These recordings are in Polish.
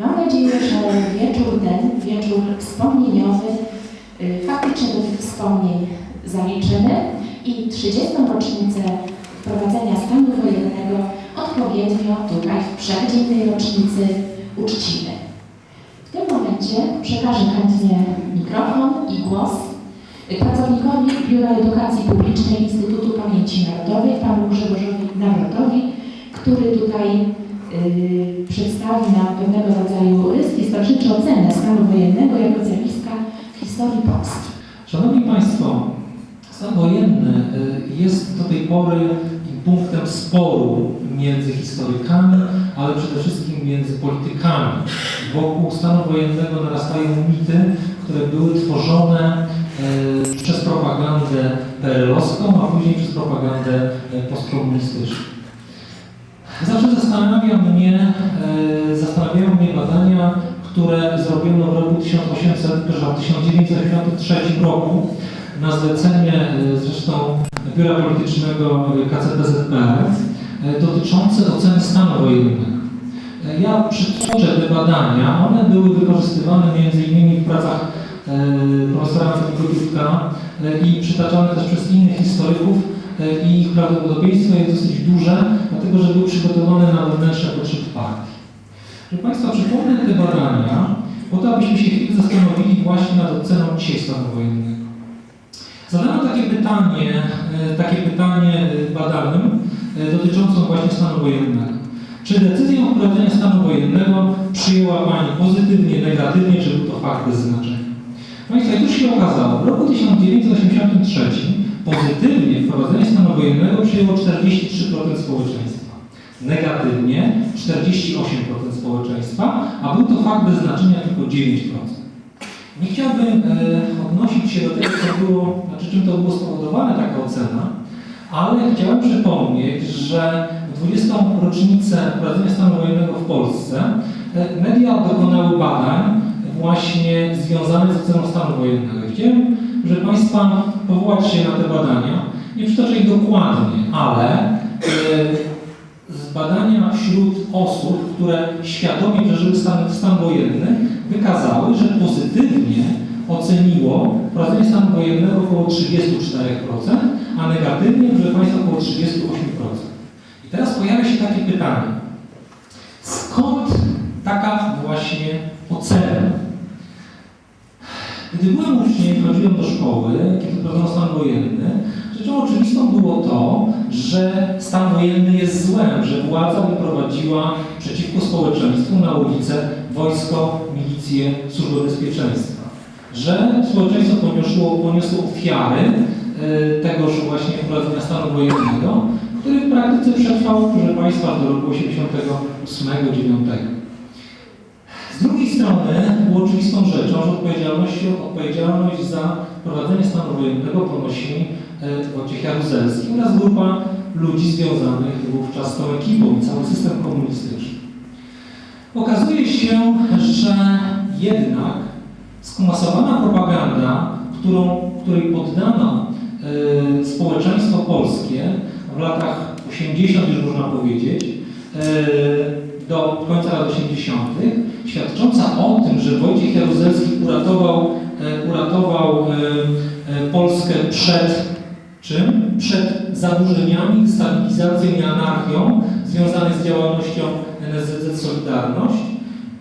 Mam nadzieję, że wieczór ten, wieczór wspomnieniowy, y, faktycznie do tych wspomnień zaliczymy i 30. rocznicę wprowadzenia stanu wojennego odpowiednio tutaj w przeddzień tej rocznicy uczcimy. W tym momencie przekażę chętnie mikrofon i głos pracownikowi Biura Edukacji Publicznej Instytutu Pamięci Narodowej, panu Grzegorzowi Nawrotowi, który tutaj przedstawi nam pewnego rodzaju rys historyczny, ocenę stanu wojennego jako zjawiska w historii Polski. Szanowni Państwo, stan wojenny y, jest do tej pory punktem sporu między historykami, ale przede wszystkim między politykami. Wokół stanu wojennego narastają mity, które były tworzone y, przez propagandę PRL-owską, a później przez propagandę y, postkomunistyczną. Zawsze zastanawia mnie, e, zastanawiają mnie badania, które zrobiono w roku 1800, przepraszam, 1983 roku na zlecenie e, zresztą Biura Politycznego KCPZPR e, dotyczące oceny stanu wojennego. Ja przytoczę te badania, one były wykorzystywane m.in. w pracach profesora Mikrotówka i przytaczane też przez innych historyków i ich prawdopodobieństwo jest dosyć duże, dlatego że były przygotowane na wewnętrzne potrzeby partii. Proszę Państwa, przypomnę te badania, po to, abyśmy się chwilę zastanowili właśnie nad oceną dzisiaj stanu wojennego. Zadano takie pytanie, e, takie pytanie e, badanym e, dotyczącą właśnie stanu wojennego. Czy decyzję o wprowadzeniu stanu wojennego przyjęła Pani pozytywnie, negatywnie, czy był to fakt bez znaczenia? Państwa, i tu się okazało, w roku 1983 pozytywnie wprowadzenie stanu wojennego przyjęło 43% społeczeństwa. Negatywnie 48% społeczeństwa, a był to fakt bez znaczenia tylko 9%. Nie chciałbym e, odnosić się do tego, co było, znaczy czym to było spowodowane, taka ocena, ale chciałem przypomnieć, że w 20. rocznicę wprowadzenia stanu wojennego w Polsce e, media dokonały badań właśnie związanych z oceną stanu wojennego. Chciałem, żeby Państwa powołać się na te badania. Nie przytoczę ich dokładnie, ale e, z badania wśród osób, które świadomie przeżyły stan, stan wojenny, wykazały, że pozytywnie oceniło wprowadzenie stanu wojennego około 34%, a negatywnie, proszę Państwa, około 38%. I teraz pojawia się takie pytanie. Skąd taka właśnie ocena? Gdy byłem uczniem, chodziłem do szkoły, kiedy wprowadzono stan wojenny, rzeczą oczywistą było to, że stan wojenny jest złem, że władza wyprowadziła przeciwko społeczeństwu na ulicę wojsko, milicję, służbę bezpieczeństwa. Że społeczeństwo poniosło, poniosło ofiary e, tegoż właśnie wprowadzenia stanu wojennego, który w praktyce przetrwał, proszę Państwa, do roku 88-9. Z drugiej strony oczywistą rzeczą, że odpowiedzialność, odpowiedzialność za prowadzenie stanu wojennego ponosi e, Wojciech Jaruzelski oraz grupa ludzi związanych wówczas z tą ekipą i cały system komunistyczny. Okazuje się, że jednak skumasowana propaganda, którą, której poddano e, społeczeństwo polskie w latach 80 już można powiedzieć, e, do końca lat 80., świadcząca o tym, że Wojciech Jaruzelski uratował, e, uratował e, e, Polskę przed czym? Przed zaburzeniami, stabilizacją i anarchią związanych z działalnością NSZZ Solidarność,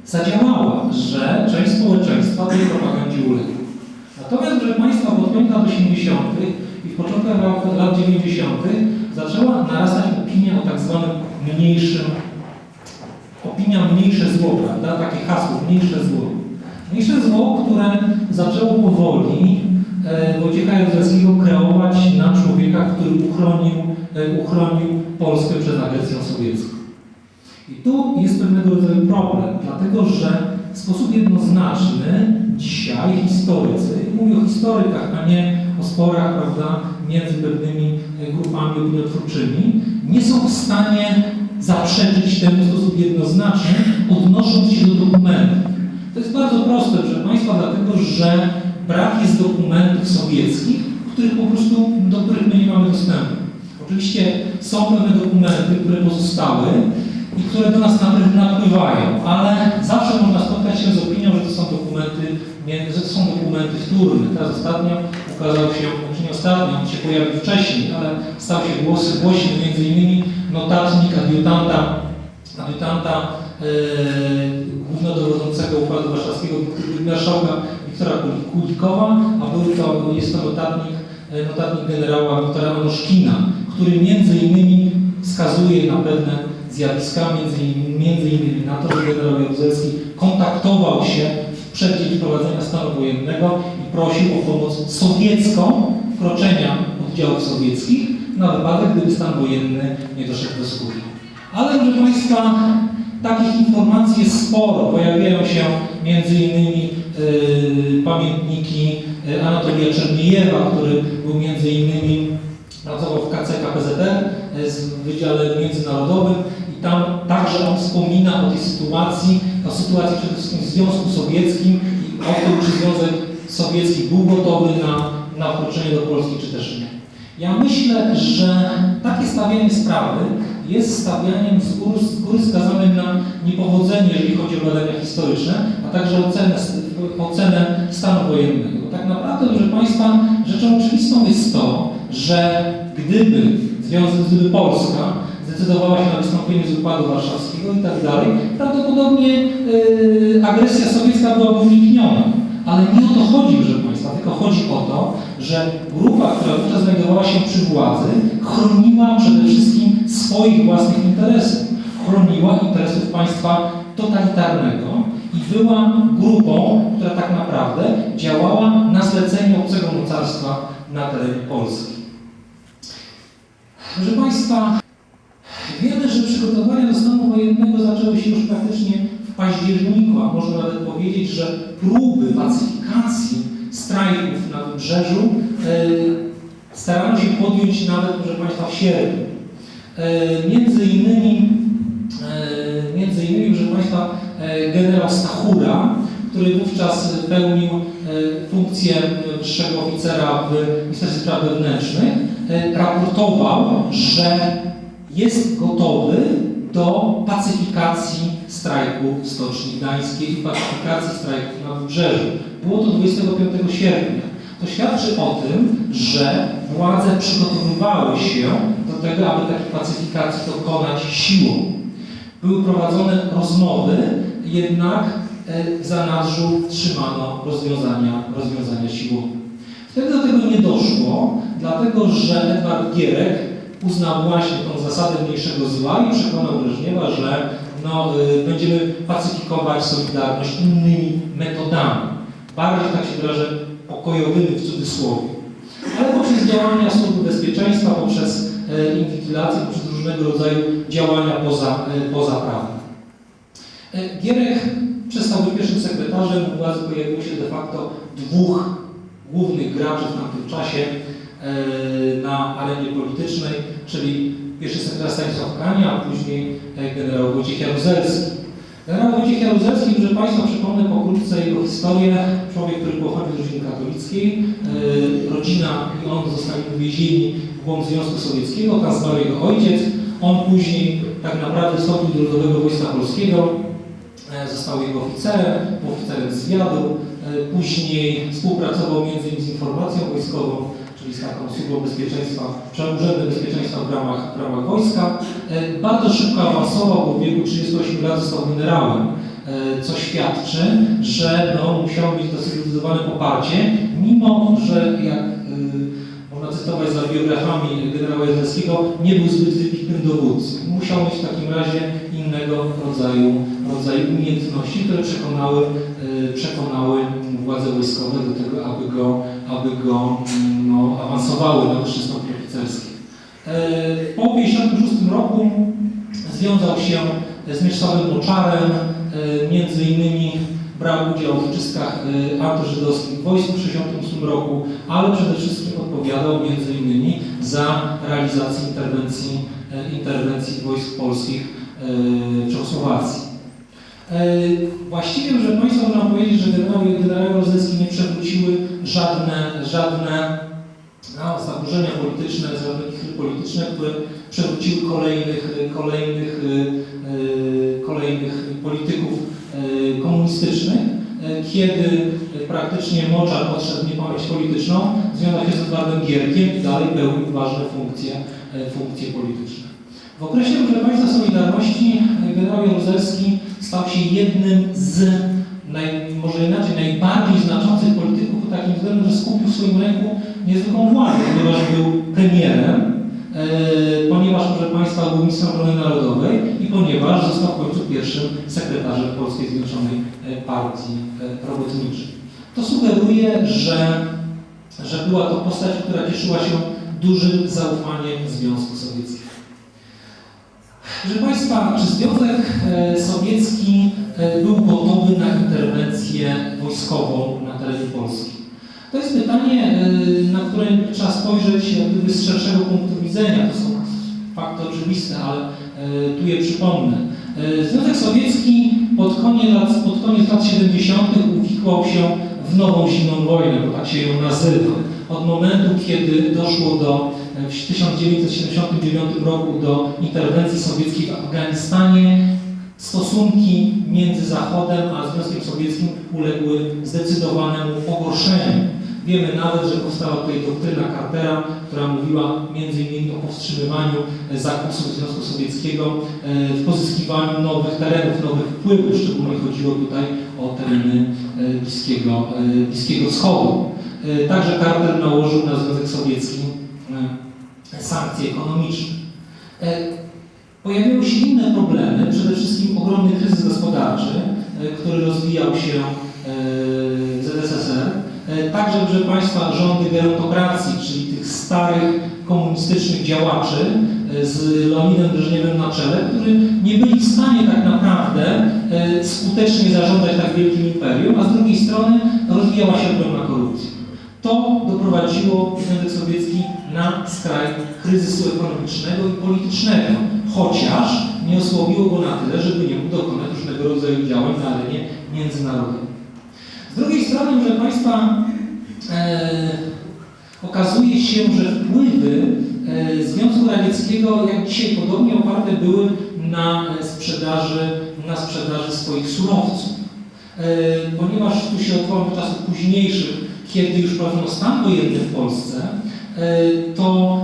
zadziałała, że część społeczeństwa tej propagandzie uległa. Natomiast, proszę Państwa, w odmianie lat 80. i w początkach lat 90. zaczęła narastać opinia o tak zwanym mniejszym opinia mniejsze zło, prawda? Takie hasło, mniejsze zło. Mniejsze zło, które zaczęło powoli e, Wojciecha Jaruzelskiego kreować na człowieka, który uchronił, e, uchronił Polskę przed agresją sowiecką. I tu jest pewnego rodzaju problem, dlatego że w sposób jednoznaczny dzisiaj historycy, mówię o historykach, a nie o sporach prawda, między pewnymi e, grupami opiniotwórczymi, nie są w stanie zaprzeczyć temu w sposób jednoznaczny, odnosząc się do dokumentów. To jest bardzo proste, proszę Państwa, dlatego że brak jest dokumentów sowieckich, których po prostu, do których my nie mamy dostępu. Oczywiście są pewne dokumenty, które pozostały i które do nas napływają, ale zawsze można między, że to są dokumenty wtórne. Teraz ostatnio ukazał się, znaczy nie ostatnio, on się pojawił wcześniej, ale stał się głosy, głośny między innymi notatnik adiutanta, adiutanta e, głównodowodzącego Układu Warszawskiego marszałka Wiktora Kuli- Kulikowa, a był to, jest to notatnik, e, notatnik generała Wiktora Anuszkina, który między innymi wskazuje na pewne zjawiska, między innymi, między innymi na to, że generał Jaruzelski kontaktował się w przeddzień wprowadzenia stanu wojennego i prosił o pomoc sowiecką wkroczenia oddziałów sowieckich na wypadek, gdyby stan wojenny nie doszedł do skutku. Ale proszę Państwa, takich informacji jest sporo. Pojawiają się między innymi yy, pamiętniki yy, Anatolia Czerniejewa, który był między innymi pracował w KPZR yy, w Wydziale Międzynarodowym i tam także on wspomina o tej sytuacji, o sytuacji przede wszystkim w Związku Sowieckim i o tym, czy Związek Sowiecki był gotowy na, na wkroczenie do Polski, czy też nie. Ja myślę, że takie stawianie sprawy jest stawianiem z góry, z góry skazanym na niepowodzenie, jeżeli chodzi o badania historyczne, a także ocenę, ocenę stanu wojennego. Tak naprawdę, proszę Państwa, rzeczą oczywistą jest to, że gdyby, gdyby Polska zdecydowała się na wystąpienie z Układu Warszawskiego i tak dalej, prawdopodobnie yy, agresja sowiecka byłaby unikniona. Ale nie o to chodzi, Państwa, tylko chodzi o to, że grupa, która wówczas znajdowała się przy władzy, chroniła przede wszystkim swoich własnych interesów. Chroniła interesów państwa totalitarnego i była grupą, która tak naprawdę działała na zlecenie obcego mocarstwa na terenie Polski. Proszę Państwa, wiemy, że przygotowania do stanu wojennego zaczęły się już praktycznie w październiku, a można nawet powiedzieć, że próby pacyfikacji strajków na wybrzeżu e, starano się podjąć nawet, proszę Państwa, w sierpniu. E, między innymi, e, między innymi, proszę Państwa, generał Stachura, który wówczas pełnił funkcję wyższego oficera w Ministerstwie Spraw Wewnętrznych, raportował, że jest gotowy do pacyfikacji strajku w Stoczni Gdańskiej i pacyfikacji strajków na Wybrzeżu. Było to 25 sierpnia. To świadczy o tym, że władze przygotowywały się do tego, aby takiej pacyfikacji dokonać siłą. Były prowadzone rozmowy, jednak e, w zanadrzu trzymano rozwiązania, rozwiązania siłowe. Wtedy do tego nie doszło, dlatego że Edward Gierek uznał właśnie tą zasadę mniejszego zła i przekonał Breżniewa, że no, y, będziemy pacyfikować Solidarność innymi metodami. Bardziej, tak się wyrażę, pokojowymi w cudzysłowie. Ale poprzez działania służby bezpieczeństwa, poprzez e, inwigilację, poprzez różnego rodzaju działania poza, e, pozaprawne. E, Gierek przestał być pierwszym sekretarzem, u władzy pojawiło się de facto dwóch głównych graczy w tamtym czasie na arenie politycznej, czyli pierwszy sekretarz Stanisław Kania, a później e, generał Wojciech Jaruzelski. Generał Wojciech Jaruzelski, proszę Państwa, przypomnę pokrótce jego historię. Człowiek, który pochodzi z rodziny katolickiej. E, Rodzina i on zostali wywiezieni w głąb Związku Sowieckiego, tam zmarł jego ojciec. On później tak naprawdę wstąpił do Ludowego Wojska Polskiego, E, został jego oficerem, był oficerem zwiadu, e, później współpracował między innymi z informacją wojskową, czyli z taką służbą bezpieczeństwa, Urzędem Bezpieczeństwa w ramach, w ramach wojska. E, Bardzo szybko awansował, bo w wieku 38 lat został generałem, e, co świadczy, że no, musiał mieć dosyć zdecydowane poparcie, mimo że jak można cytować za biografami generała Jazelskiego, nie był zbyt wybitnym dowódcą. Musiał mieć w takim razie innego rodzaju, rodzaju umiejętności, które przekonały, e, przekonały władze wojskowe do tego, aby go, aby go mm, no, awansowały na wyższe stopnie oficerskie. E, Po 1956 roku związał się z Mieczysławem Moczarem, e, między innymi brał udział w czystkach e, antyżydowskich w wojsku w 1968 roku, ale przede wszystkim odpowiadał innymi za realizację interwencji, e, interwencji wojsk polskich e, w Czechosłowacji. E, Właściwie, proszę Państwa, można powiedzieć, że generały, Rozelski nie przewróciły żadne, żadne no, zaburzenia polityczne, kichry polityczne, które przewróciły kolejnych, kolejnych, kolejnych polityków komunistycznych. E, kiedy e, praktycznie Moczar odszedł w niepamięć polityczną, związał się z Edwardem Gierkiem i dalej pełnił ważne funkcje, e, funkcje polityczne. W okresie, Państwa, Solidarności generał Jaruzelski stał się jednym z, naj, może inaczej, najbardziej znaczących polityków pod takim względem, że skupił w swoim ręku niezwykłą władzę, ponieważ był premierem, ponieważ, proszę Państwa, był ministrem obrony narodowej i ponieważ został w końcu pierwszym sekretarzem Polskiej Zjednoczonej e, Partii e, Robotniczej. To sugeruje, że, że była to postać, która cieszyła się dużym zaufaniem Związku Sowieckiego. Proszę Państwa, czy Związek e, Sowiecki e, był gotowy na interwencję wojskową na terenie Polski? To jest pytanie, e, na które trzeba spojrzeć jak gdyby z szerszego punktu widzenia. To są fakty oczywiste, ale e, tu je przypomnę. E, Związek Sowiecki pod koniec lat, pod koniec lat 70. uwikłał się w nową zimną wojnę, bo tak się ją nazywa. Od momentu, kiedy doszło do w 1979 roku do interwencji sowieckiej w Afganistanie, stosunki między Zachodem a Związkiem Sowieckim uległy zdecydowanemu pogorszeniu. Wiemy nawet, że powstała tutaj doktryna Cartera, która mówiła m.in. o powstrzymywaniu zakusów Związku Sowieckiego e, w pozyskiwaniu nowych terenów, nowych wpływów. Szczególnie chodziło tutaj o tereny e, Bliskiego, e, Bliskiego Wschodu. E, Także Carter nałożył na Związek Sowiecki e, sankcje ekonomiczne. E, Pojawiały się inne problemy, przede wszystkim ogromny kryzys gospodarczy, e, który rozwijał się e. E, Także, proszę Państwa, rządy gerontokracji, czyli tych starych komunistycznych działaczy e, z Leonidem Breżniewem na czele, którzy nie byli w stanie tak naprawdę e, skutecznie zarządzać tak wielkim imperium, a z drugiej strony rozwijała się ogromna korupcja. To doprowadziło Związek Sowiecki na skraj kryzysu ekonomicznego i politycznego, chociaż nie osłabiło go na tyle, żeby nie mógł dokonać różnego rodzaju działań na arenie międzynarodowej. Z drugiej strony, proszę Państwa, okazuje się, że wpływy e, Związku Radzieckiego, jak dzisiaj podobnie oparte były na e, sprzedaży, na sprzedaży swoich surowców. E, ponieważ tu się odwołam do czasów późniejszych, kiedy już prowadzono stan wojenny w Polsce, e, to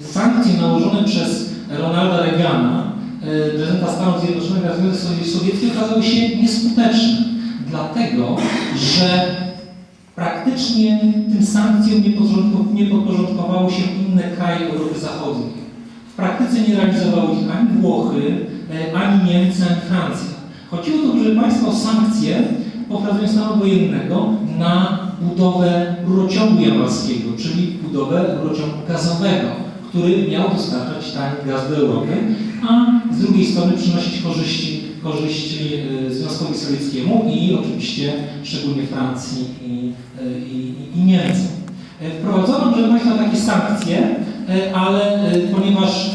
e, sankcje nałożone przez Ronalda Reagana, e, prezydenta Stanów Zjednoczonych na Związek Sowiecki okazały się nieskuteczne, dlatego że praktycznie tym sankcjom nie podporządkow- nie podporządkowały się inne kraje Europy Zachodniej. W praktyce nie realizowały ich ani Włochy, e, ani Niemcy, ani Francja. Chodziło tu, proszę Państwa, o sankcje po stanu wojennego na budowę rurociągu jamalskiego, czyli budowę rurociągu gazowego, który miał dostarczać tani gaz do Europy, a z drugiej strony przynosić korzyści, korzyści e, Związkowi Sowieckiemu i oczywiście szczególnie Francji i, e, i, i Niemcom. E, Wprowadzono, proszę Państwa, takie sankcje, ale ponieważ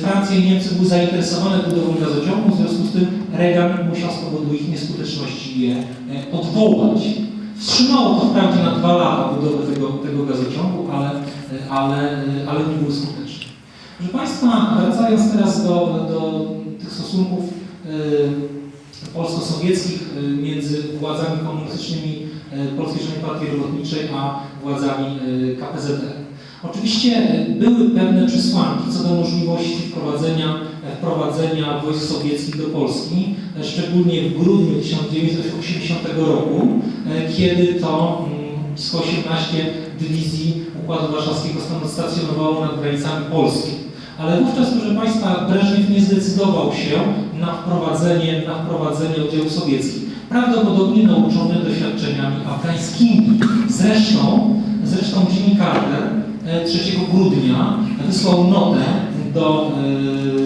Francja i Niemcy były zainteresowane budową gazociągu, w związku z tym Reagan musiał z powodu ich nieskuteczności je odwołać. Wstrzymało to wprawdzie na dwa lata budowę tego, tego gazociągu, ale, ale, ale nie było skuteczne. Proszę Państwa, wracając teraz do, do tych stosunków polsko-sowieckich e, między władzami komunistycznymi e, Polskiej Partii Robotniczej a władzami KPZR. Oczywiście były pewne przesłanki co do możliwości wprowadzenia, e, wprowadzenia wojsk sowieckich do Polski, e, szczególnie w grudniu 1980 roku, e, kiedy to mm, blisko 18 dywizji Układu Warszawskiego stacjonowało nad granicami Polski. Ale wówczas, proszę Państwa, Breżniew nie zdecydował się na wprowadzenie, na wprowadzenie oddziałów sowieckich. Prawdopodobnie nauczony doświadczeniami afgańskimi. Zresztą, zresztą Jimmy Carter e, 3 grudnia wysłał notę do,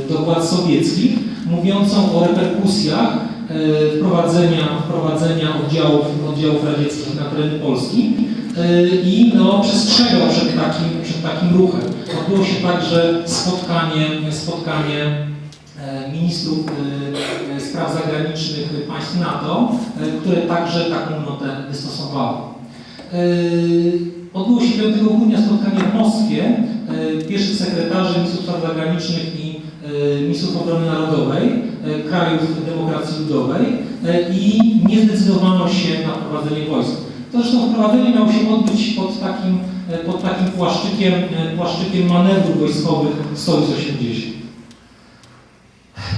e, do władz sowieckich mówiącą o reperkusjach e, wprowadzenia, wprowadzenia oddziałów, oddziałów radzieckich na tereny Polski e, i no, przestrzegał przed takim, przed takim ruchem. Odbyło się także spotkanie, spotkanie e, ministrów e, e, spraw zagranicznych państw NATO, e, które także taką notę wystosowały. E, Odbyło się 5 grudnia spotkanie w Moskwie pierwszych sekretarzy ministrów spraw zagranicznych i ministrów obrony narodowej krajów demokracji ludowej i nie zdecydowano się na prowadzenie wojsk. To zresztą wprowadzenie miało się odbyć pod takim, pod takim płaszczykiem, płaszczykiem manewrów wojskowych Sojus 80.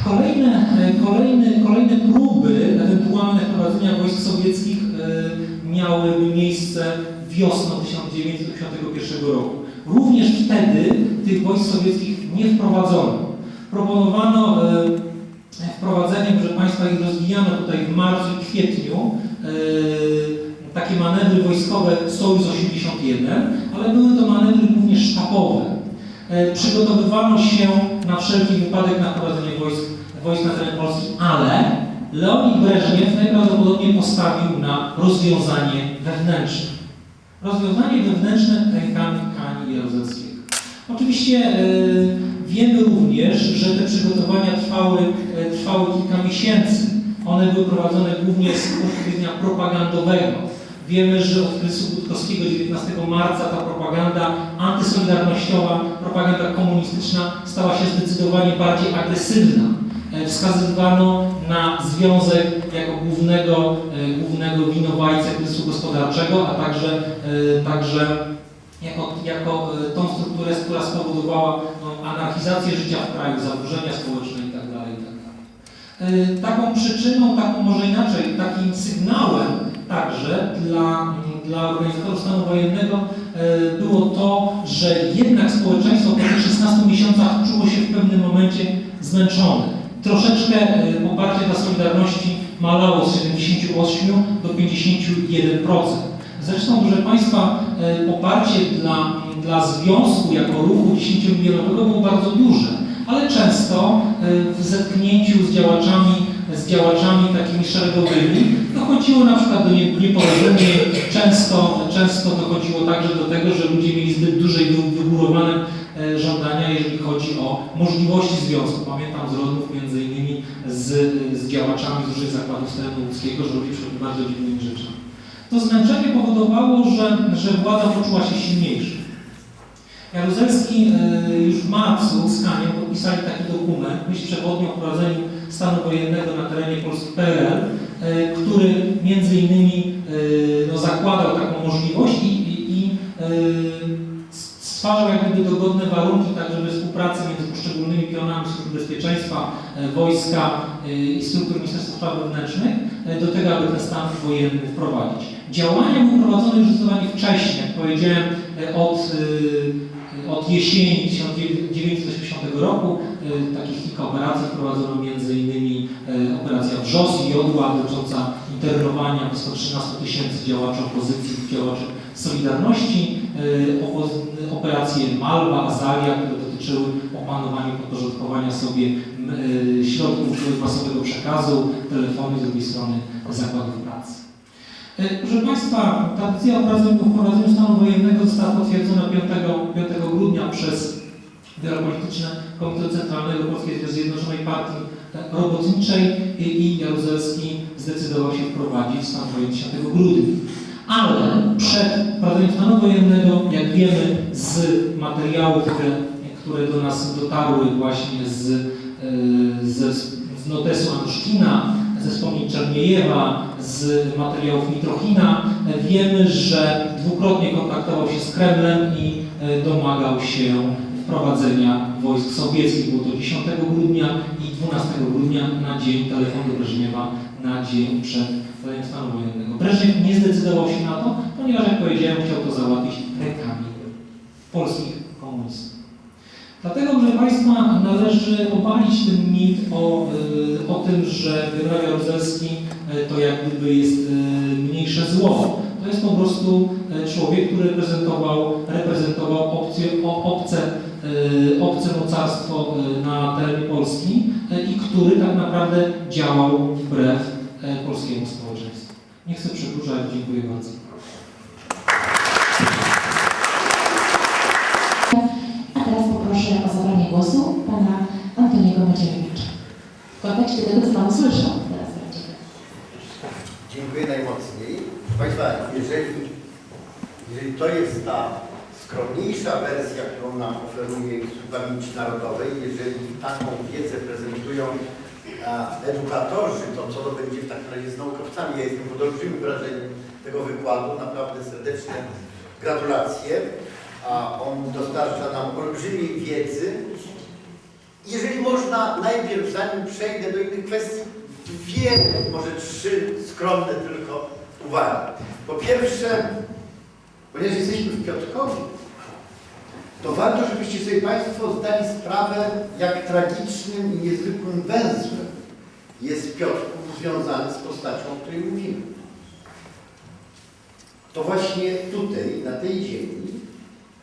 Kolejne, e, kolejne, kolejne próby ewentualne wprowadzenia wojsk sowieckich e, miałyby miejsce wiosną 1981 roku. Również wtedy tych wojsk sowieckich nie wprowadzono. Proponowano e, wprowadzenie, proszę Państwa, ich rozwijano tutaj w marcu i kwietniu, takie manewry wojskowe Sojus 81, ale były to manewry głównie sztabowe. Przygotowywano się na wszelki wypadek na prowadzenie wojsk, wojsk na teren Polski, ale Leonid Breżniew najprawdopodobniej postawił na rozwiązanie wewnętrzne. Rozwiązanie wewnętrzne rękami Kani Jaruzelskiego. Oczywiście e, wiemy również, że te przygotowania trwały, e, trwały kilka miesięcy. One były prowadzone głównie z punktu widzenia propagandowego. Wiemy, że od kryzysu Budkowskiego 19 marca ta propaganda antysolidarnościowa, propaganda komunistyczna stała się zdecydowanie bardziej agresywna. E, Wskazywano na związek jako głównego, e, głównego winowajcę kryzysu gospodarczego, a także, e, także jako, jako tą strukturę, która spowodowała no, anarchizację życia w kraju, zaburzenia społeczne itd. itd. E, Taką przyczyną, taką może inaczej, takim sygnałem także dla, dla organizatorów stanu wojennego e, było to, że jednak społeczeństwo po tych 16 miesiącach czuło się w pewnym momencie zmęczone. Troszeczkę e, poparcie dla Solidarności malało z 78 do 51%. Zresztą, proszę Państwa, e, poparcie dla, dla związku jako ruchu 10-milionowego było bardzo duże, ale często w zetknięciu z działaczami, z działaczami takimi szeregowymi dochodziło na przykład do nie- nieporozumień, często, często dochodziło także do tego, że ludzie mieli zbyt duże i wy- wygórowane e, żądania, jeżeli chodzi o możliwości związku. Pamiętam z rozmów między innymi z, z działaczami z różnych zakładów stanu ludzkiego, że ludzie przyszli bardzo dziwnymi rzeczami. To zmęczenie powodowało, że, że władza poczuła się silniejsza. Jaruzelski e, już w marcu z Kaniem podpisali taki dokument, myśl przewodnią o wprowadzeniu stanu wojennego na terenie Polski PRL, e, który między innymi e, no, zakładał taką możliwość i, i, i e, stwarzał jak gdyby dogodne warunki także we współpracy między poszczególnymi pionami służb bezpieczeństwa, wojska i struktur Ministerstwa Spraw Wewnętrznych do tego, aby ten stan wojenny wprowadzić. Działania były prowadzone już zdecydowanie wcześniej, jak powiedziałem, od, od jesieni 1980 roku. E, Takich kilka operacji wprowadzono m.in. operacja Wrzos i Jodła dotycząca internowania blisko 13 tysięcy działaczy opozycji, działaczy Solidarności, opo- operacje Malwa, Azaria, które dotyczyły opanowania, podporządkowania sobie środków masowego przekazu, telefonu z drugiej strony zakładów pracy. Proszę Państwa, ta decyzja o wprowadzeniu stanu wojennego została potwierdzona 5, 5 grudnia przez Biuro Polityczne Komitetu Centralnego Polskiej Zjednoczonej Partii Robotniczej i Jaruzelski zdecydował się wprowadzić stan wojenny 10 grudnia. Ale przed wprowadzeniem stanu wojennego, jak wiemy z materiałów, które, które do nas dotarły właśnie z, e, ze, z notesu Anuszkina, ze wspomnień Czerniejewa, z materiałów Mitrochina, e, wiemy, że dwukrotnie kontaktował się z Kremlem i e, domagał się wprowadzenia wojsk sowieckich. Było to 10 grudnia i 12 grudnia na dzień telefonu Breżniewa, na dzień przed wprowadzeniem stanu wojennego. Breżniew nie zdecydował się na to, ponieważ, jak powiedziałem, chciał to załatwić rękami polskich komunistów. Dlatego, proszę Państwa, należy obalić ten mit o, y, o tym, że generał Jaruzelski y, to jak gdyby jest y, mniejsze zło. To jest po prostu człowiek, który reprezentował, reprezentował o, obce, obce mocarstwo y, na terenie Polski y, i który tak naprawdę działał wbrew y, polskiemu społeczeństwu. Nie chcę przedłużać, dziękuję bardzo. A teraz poproszę o zabranie głosu pana Antoniego Macierewicza. W kontekście tego, co pan usłyszał teraz. Dziękuję najmocniej. Proszę Państwa, jeżeli, jeżeli to jest ta skromniejsza wersja, którą nam oferuje Instytut Pamięci Narodowej, jeżeli taką wiedzę prezentują edukatorzy, to co to będzie w takim razie z naukowcami. Ja jestem pod olbrzymim wrażeniem tego wykładu, naprawdę serdeczne gratulacje, a on dostarcza nam olbrzymiej wiedzy. Jeżeli można, najpierw zanim przejdę do innych kwestii, dwie, może trzy skromne tylko uwagi. Po pierwsze, ponieważ jesteśmy w Piotrkowie, to warto, żebyście sobie Państwo zdali sprawę, jak tragicznym i niezwykłym węzłem jest Piotrków związany z postacią, o której mówimy. To właśnie tutaj, na tej ziemi,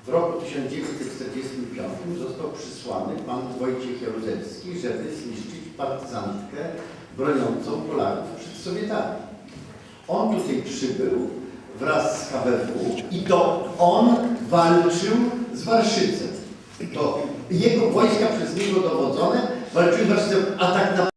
w roku 1945 został przysłany pan Wojciech Jaruzelski, żeby zniszczyć partyzantkę broniącą Polaków przed Sowietami. On tutaj przybył wraz z KBW i to on walczył z Warszycem. To jego wojska przez niego dowodzone walczyły z Warszycem, a tak naprawdę